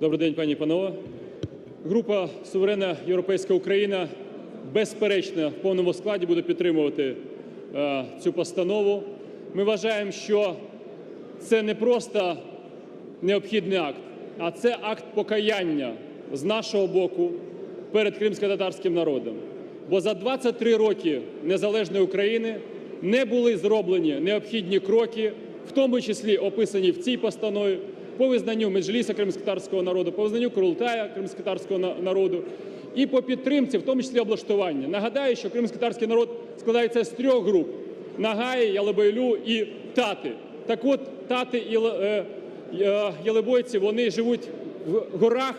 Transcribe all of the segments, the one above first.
Добрий день, пані і панове. Група Суверенна Європейська Україна безперечно в повному складі буде підтримувати е, цю постанову. Ми вважаємо, що це не просто необхідний акт, а це акт покаяння з нашого боку перед кримсько-татарським народом. Бо за 23 роки незалежної України не були зроблені необхідні кроки, в тому числі описані в цій постанові, по визнанню Меджліса кримськотарського народу, по визнанню Курултая кримськотарського народу і по підтримці, в тому числі облаштування. Нагадаю, що кримськотарський народ складається з трьох груп: Нагаї, Ялебойлю і Тати. Так от, тати і е, е, ялебойці вони живуть в горах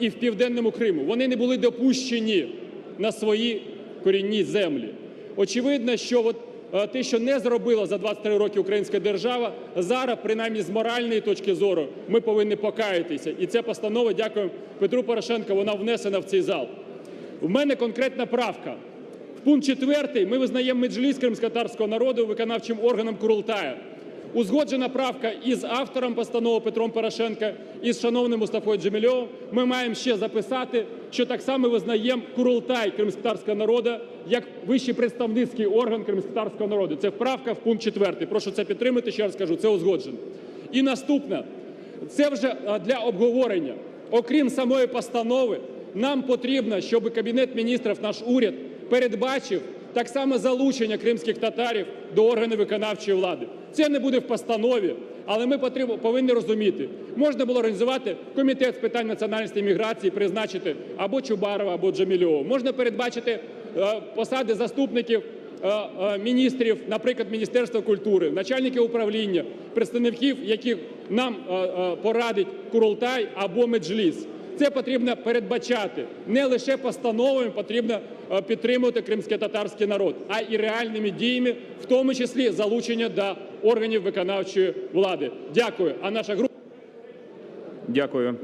і в південному Криму. Вони не були допущені на свої корінні землі. Очевидно, що от те, що не зробила за 23 роки українська держава, зараз, принаймні з моральної точки зору, ми повинні покаятися. І ця постанова, дякую Петру Порошенку, вона внесена в цей зал. У мене конкретна правка. В пункт 4 ми визнаємо Меджліс кримськотарського народу виконавчим органом Курултая. Узгоджена правка із автором постанови Петром Порошенка і з шановним Мустафою Джемільовим. Ми маємо ще записати, що так само визнаємо Курултай кримськотарського народу як вищий представницький орган кримськотарського народу. Це правка в пункт 4. Прошу це підтримати. Ще раз кажу, це узгоджено. І наступне. Це вже для обговорення. Окрім самої постанови, нам потрібно, щоб Кабінет міністрів, наш уряд, передбачив так само залучення кримських татарів до органів виконавчої влади. Це не буде в постанові, але ми повинні розуміти, можна було організувати комітет з питань національності і міграції, призначити або Чубарова, або Джамільова. Можна передбачити е, посади заступників е, е, міністрів, наприклад, Міністерства культури, начальників управління, представників, яких нам порадить Курултай або Меджліс. Це потрібно передбачати. Не лише постановами потрібно підтримувати кримсько-татарський народ, а і реальними діями, в тому числі залучення до органів виконавчої влади. Дякую. А наша група Дякую.